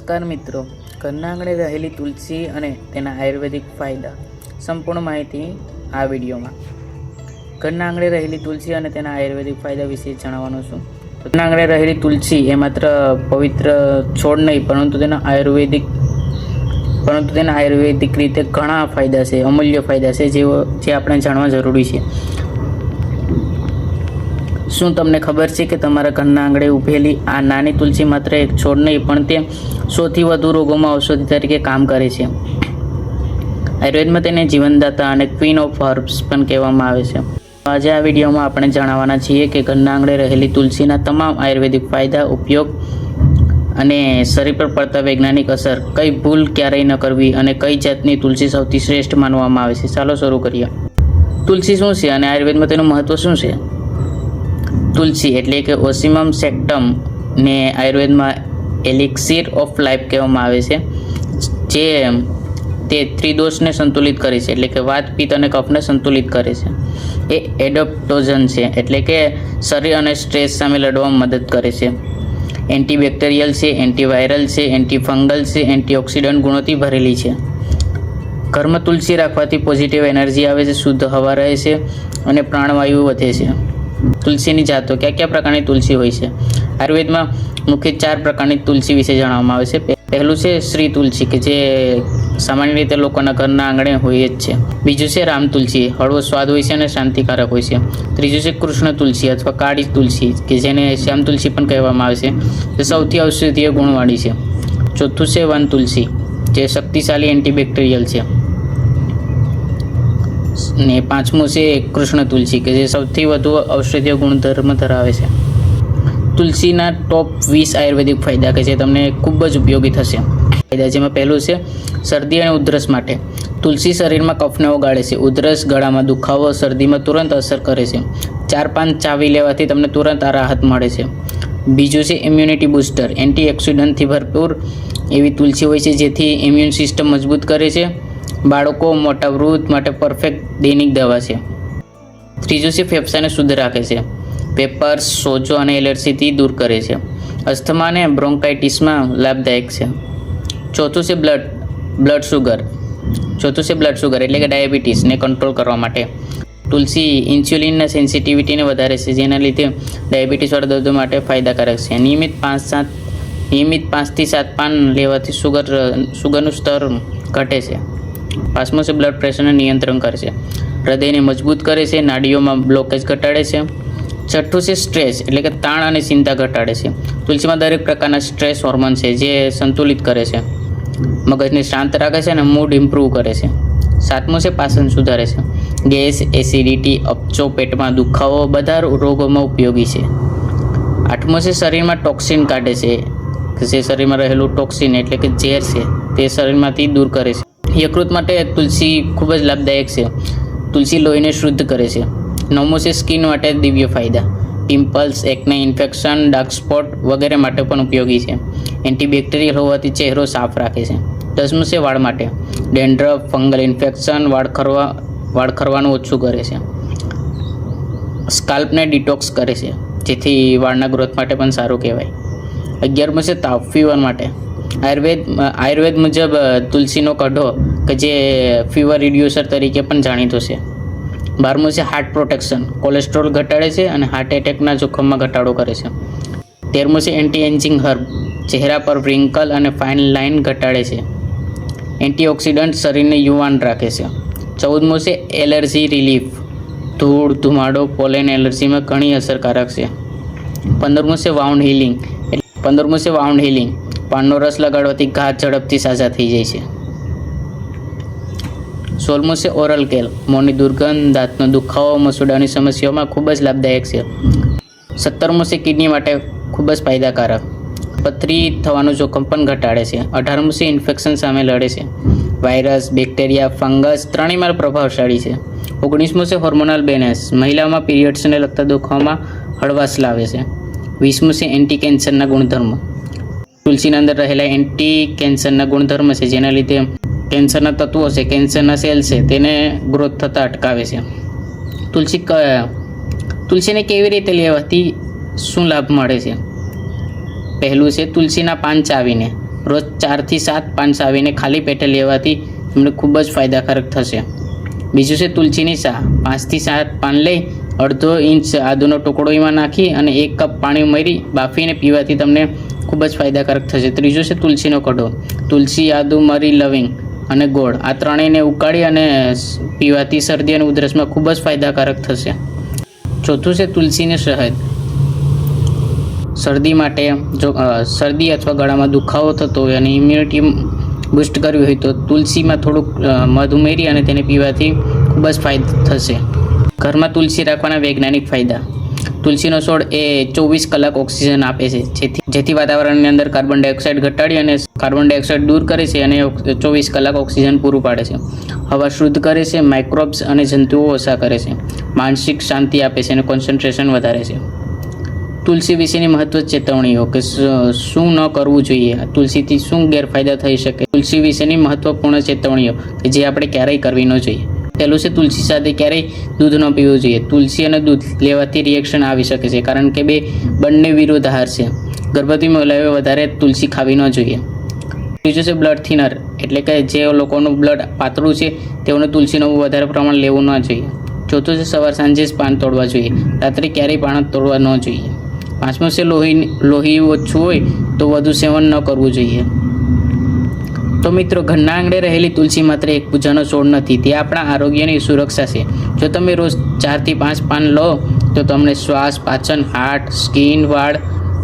નમસ્કાર મિત્રો. ઘરના આંગણે રહેલી તુલસી અને તેના આયુર્વેદિક ફાયદા. સંપૂર્ણ માહિતી આ વિડીયોમાં. ઘરના આંગણે રહેલી તુલસી અને તેના આયુર્વેદિક ફાયદા વિશે જણાવવાનું છું. ઘરના આંગણે રહેલી તુલસી એ માત્ર પવિત્ર છોડ નહીં, પરંતુ તેના આયુર્વેદિક, પરંતુ તેના આયુર્વેદિક રીતે ઘણા ફાયદા છે, અમૂલ્ય ફાયદા છે, જેઓ, જે આપણે જાણવા જરૂરી છે. શું તમને ખબર છે કે તમારા ઘરના આંગણે ઉભેલી આ નાની તુલસી માત્ર એક છોડ નહીં, પણ તે સૌથી વધુ રોગોમાં ઔષધિ તરીકે કામ કરે છે. આયુર્વેદમાં તેને જીવનદાતા અને ક્વીન ઓફ હર્બ્સ પણ કહેવામાં આવે છે. આજે આ વિડીયોમાં આપણે જણાવવાના છીએ કે ઘરના આંગણે રહેલી તુલસીના તમામ આયુર્વેદિક ફાયદા, ઉપયોગ અને શરીર પર પડતા વૈજ્ઞાનિક અસર કઈ ભૂલ ક્યારેય ન કરવી અને કઈ જાતની તુલસી સૌથી શ્રેષ્ઠ માનવામાં આવે છે. ચાલો શરૂ કરીએ. તુલસી શું છે અને આયુર્વેદમાં તેનું મહત્વ શું છે? તુલસી એટલે કે ઓસિમમ સેક્ટમ ને આયુર્વેદમાં એલિક્સિર ઓફ લાઈફ કહેવામાં આવે છે, જે તે ત્રિદોષને સંતુલિત કરે છે, એટલે કે વાત, પિત્ત અને કફને સંતુલિત કરે છે. એ એડપ્ટોઝન છે, એટલે કે શરીર અને સ્ટ્રેસ સામે લડવામાં મદદ કરે છે. એન્ટીબેક્ટેરિયલ છે એન્ટીવાયરલ છે એન્ટીફંગલ છે એન્ટીઓક્સિડન્ટ ગુણોથી ભરેલી છે. ઘરમાં તુલસી રાખવાથી પોઝિટિવ એનર્જી આવે છે, શુદ્ધ હવા રહે છે અને પ્રાણવાયુ વધે છે. તુલસીની જાતો કયા કયા પ્રકારની તુલસી હોય છે? આયુર્વેદમાં મુખ્ય ચાર પ્રકારની તુલસી વિશે જણાવવામાં આવે છે. પહેલું છે શ્રી તુલસી કે જે સામાન્ય રીતે લોકોના ઘરના આંગણે હોય જ છે. બીજું છે રામ તુલસી, હળવો સ્વાદ હોય છે અને શાંતિકારક હોય છે. ત્રીજું છે કૃષ્ણ તુલસી અથવા કાળી તુલસી કે જેને શ્યામ તુલસી પણ કહેવામાં આવે છે. જે સૌથી ઔષધીય ગુણવાળી છે. ચોથું છે વન તુલસી, જે શક્તિશાળી એન્ટીબેક્ટેરિયલ છે. ને પાંચમું છે કૃષ્ણ તુલસી, કે જે સૌથી વધુ ઔષધીય ગુણધર્મ ધરાવે છે. તુલસીના ટોપ વીસ આયુર્વેદિક ફાયદા કે જે તમને ખૂબ જ ઉપયોગી થશે. ફાયદા જેમાં પહેલું છે, શરદી અને ઉધરસ માટે. તુલસી શરીરમાં કફને ઓગાળે છે. ઉધરસ ગળામાં દુખાવો, શરદીમાં તુરંત અસર કરે છે. ચાર પાંચ ચાવી લેવાથી તમને તુરંત આ રાહત મળે છે. બીજું છે ઇમ્યુનિટી બૂસ્ટર એન્ટીઓક્સિડન્ટથી ભરપૂર એવી તુલસી હોય છે જેથી ઇમ્યુન સિસ્ટમ મજબૂત કરે છે. બાળકો મોટા વૃદ્ધ માટે પરફેક્ટ દૈનિક દવા છે. ત્રીજું છે ફેફસાને શુદ્ધ રાખે છે. પેપર્સ, સોજો અને એલર્જીથી દૂર કરે છે. અસ્થમા અને બ્રોન્કાઇટિસમાં લાભદાયક છે. ચોથું છે બ્લડ બ્લડ શુગર ચોથું છે બ્લડ શુગર એટલે કે ડાયાબિટીસને કંટ્રોલ કરવા માટે. તુલસી ઇન્સ્યુલિનના સેન્સિટિવિટીને વધારે છે, જેના લીધે ડાયાબિટીસવાળા દર્દો માટે ફાયદાકારક છે. નિયમિત પાંચ સાત, નિયમિત પાંચથી સાત પાન લેવાથી સુગર, સુગરનું સ્તર ઘટે છે. છે બ્લડ પ્રેશરને નિયંત્રણ કરે છે. હૃદયને મજબૂત કરે છે, નાડીઓમાં બ્લોકેજ ઘટાડે છે. છઠ્ઠું છે સ્ટ્રેસ એટલે કે તાણ અને ચિંતા ઘટાડે છે. તુલસીમાં દરેક પ્રકારના સ્ટ્રેસ હોર્મોન છે, જે સંતુલિત કરે છે. મગજને શાંત રાખે છે અને મૂડ ઇમ્પ્રૂવ કરે છે. સાતમું છે, પાચન સુધારે છે. ગેસ એસિડિટી અપચો પેટમાં દુખાવો બધા રોગોમાં ઉપયોગી છે. આઠમું છે, શરીરમાં ટોક્સિન કાઢે છે. જે શરીરમાં રહેલું ટોક્સિન એટલે કે ઝેર છે, તે શરીરમાંથી દૂર કરે છે. યકૃત માટે તુલસી ખૂબ જ લાભદાયક છે. તુલસી લોહીને શુદ્ધ કરે છે. નવમું સ્કિન માટે દિવ્ય ફાયદા. પિમ્પલ્સ, એકને, ઇન્ફેક્શન, ડાર્ક સ્પોટ વગેરે માટે પણ ઉપયોગી છે. એન્ટીબેક્ટેરિયલ હોવાથી ચહેરો સાફ રાખે છે. દસમું છે વાળ માટે. ડેન્ડ્રફ, ફંગલ ઇન્ફેક્શન વાળ ખરવા, વાળ ખરવાનું ઓછું કરે છે. સ્કાલ્પને ડિટોક્સ કરે છે. જેથી વાળના ગ્રોથ માટે પણ સારું કહેવાય. અગિયારમું છે તાવ ફીવર માટે. આયુર્વેદ આયુર્વેદ મુજબ તુલસીનો કઢો કે જે ફીવર રિડ્યુસર તરીકે પણ જાણીતો છે. બારમું છે હાર્ટ પ્રોટેક્શન કોલેસ્ટ્રોલ ઘટાડે છે અને હાર્ટ એટેકના જોખમમાં ઘટાડો કરે છે. તેરમું છે એન્ટી એન્જિંગ હર્બ ચહેરા પર વ્રિંકલ અને ફાઇન લાઇન ઘટાડે છે. એન્ટીઓક્સિડન્ટ શરીરને યુવાન રાખે છે. ચૌદમું છે એલર્જી રિલીફ ધૂળ, ધુમાડો, પોલેન એલર્જીમાં ઘણી અસરકારક છે. પંદરમું છે વાઉન્ડ હિલિંગ પંદરમું છે વાઉન્ડ હિલિંગ પાનનો રસ લગાડવાથી ઘા ઝડપથી સાજા થઈ જાય છે. સોલમુસે ઓરલ કેલ, મોંની દુર્ગંધ, દાંતનો દુખાવો, મસૂડાની સમસ્યાઓમાં ખૂબ જ લાભદાયક છે. સત્તરમું છે કિડની માટે ખૂબ જ ફાયદાકારક. પથરી થવાનું જોખમ પણ ઘટાડે છે. અઢારમું છે ઇન્ફેક્શન સામે લડે છે. વાયરસ, બેક્ટેરિયા, ફંગસ ત્રણેયમાં પ્રભાવશાળી છે. ઓગણીસમું છે હોર્મોનલ બેલેન્સ, મહિલાઓમાં પીરિયડ્સને લગતા દુખાવામાં હળવાશ લાવે છે. વીસમું છે એન્ટી કેન્સરના ગુણધર્મ. તુલસીના અંદર રહેલા એન્ટી કેન્સરના ગુણધર્મ છે, જેના લીધે કેન્સરના તત્વો છે કેન્સરના સેલ છે, તેને ગ્રોથ થતાં અટકાવે છે. તુલસી તુલસીને કેવી રીતે લેવાથી શું લાભ મળે છે? પહેલું છે તુલસીના પાન ચાવીને, રોજ ચારથી સાત પાન ચાવીને ખાલી પેટે લેવાથી તમને ખૂબ જ ફાયદાકારક થશે. બીજું છે તુલસીની ચા પાંચથી સાત પાન લઈ અડધો ઇંચ આદુનો ટુકડો એમાં નાખી અને એક કપ પાણી ઉમેરી બાફીને પીવાથી તમને ખૂબ જ ફાયદાકારક થશે. ત્રીજું છે તુલસીનો કઢો તુલસી, આદુ, મરી, લવિંગ અને ગોળ. આ ત્રણેયને ઉકાળી અને પીવાથી શરદી અને ઉધરસમાં ખૂબ જ ફાયદાકારક થશે. ચોથું છે તુલસીને શહેદ. શરદી માટે જો શરદી અથવા ગળામાં દુખાવો થતો હોય અને ઇમ્યુનિટી બુસ્ટ કરવી હોય તો તુલસીમાં થોડુંક મધ ઉમેરી અને તેને પીવાથી ખૂબ જ ફાયદો થશે. ઘરમાં તુલસી રાખવાના વૈજ્ઞાનિક ફાયદા. તુલસીનો છોડ એ ચોવીસ કલાક ઓક્સિજન આપે છે. જેથી જેથી વાતાવરણની અંદર કાર્બન ડાયોક્સાઇડ ઘટાડી અને કાર્બન ડાયોક્સાઇડ દૂર કરે છે અને ચોવીસ કલાક ઓક્સિજન પૂરું પાડે છે. હવા શુદ્ધ કરે છે, માઇક્રોબ્સ અને જંતુઓ ઓછા કરે છે. માનસિક શાંતિ આપે છે અને કોન્સન્ટ્રેશન વધારે છે. તુલસી વિશેની મહત્વ ચેતવણીઓ કે શ- ન કરવું જોઈએ? તુલસીથી શું ગેરફાયદા થઈ શકે? તુલસી વિશેની મહત્વપૂર્ણ ચેતવણીઓ કે જે આપણે ક્યારેય કરવી ન જોઈએ. પહેલું છે તુલસી સાથે ક્યારેય દૂધ ન પીવું જોઈએ. તુલસી અને દૂધ લેવાથી રિએક્શન આવી શકે છે, કારણ કે બે બંને વિરોધાહાર છે. ગર્ભવતી મહિલાઓએ વધારે તુલસી ખાવી ન જોઈએ. બીજું છે બ્લડ થિનર એટલે કે જે લોકોનું બ્લડ પાતળું છે, તેઓને તુલસીનું વધારે પ્રમાણ લેવું ન જોઈએ. ચોથું છે સવાર સાંજે જ પાન તોડવા જોઈએ. રાત્રે ક્યારેય પાન તોડવા ન જોઈએ. પાંચમું છે લોહી લોહી ઓછું હોય તો વધુ સેવન ન કરવું જોઈએ. તો મિત્રો ઘરના આંગણે રહેલી તુલસી માત્ર એક પૂજાનો છોડ નથી, તે આપણા આરોગ્યની સુરક્ષા છે. જો તમે રોજ ચારથી પાંચ પાન લો, તો તમને શ્વાસ, પાચન, હાર્ટ, સ્કિન, વાળ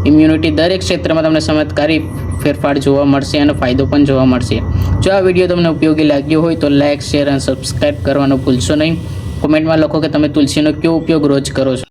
ઇમ્યુનિટી દરેક ક્ષેત્રમાં તમને ચમત્કારી ફેરફાર જોવા મળશે અને ફાયદો પણ જોવા મળશે. જો આ વીડિયો તમને ઉપયોગી લાગ્યો હોય, તો લાઇક શેર અને સબસ્ક્રાઇબ કરવાનું ભૂલશો નહીં. કોમેન્ટમાં લખો કે તમે તુલસીનો કયો ઉપયોગ રોજ કરો છો.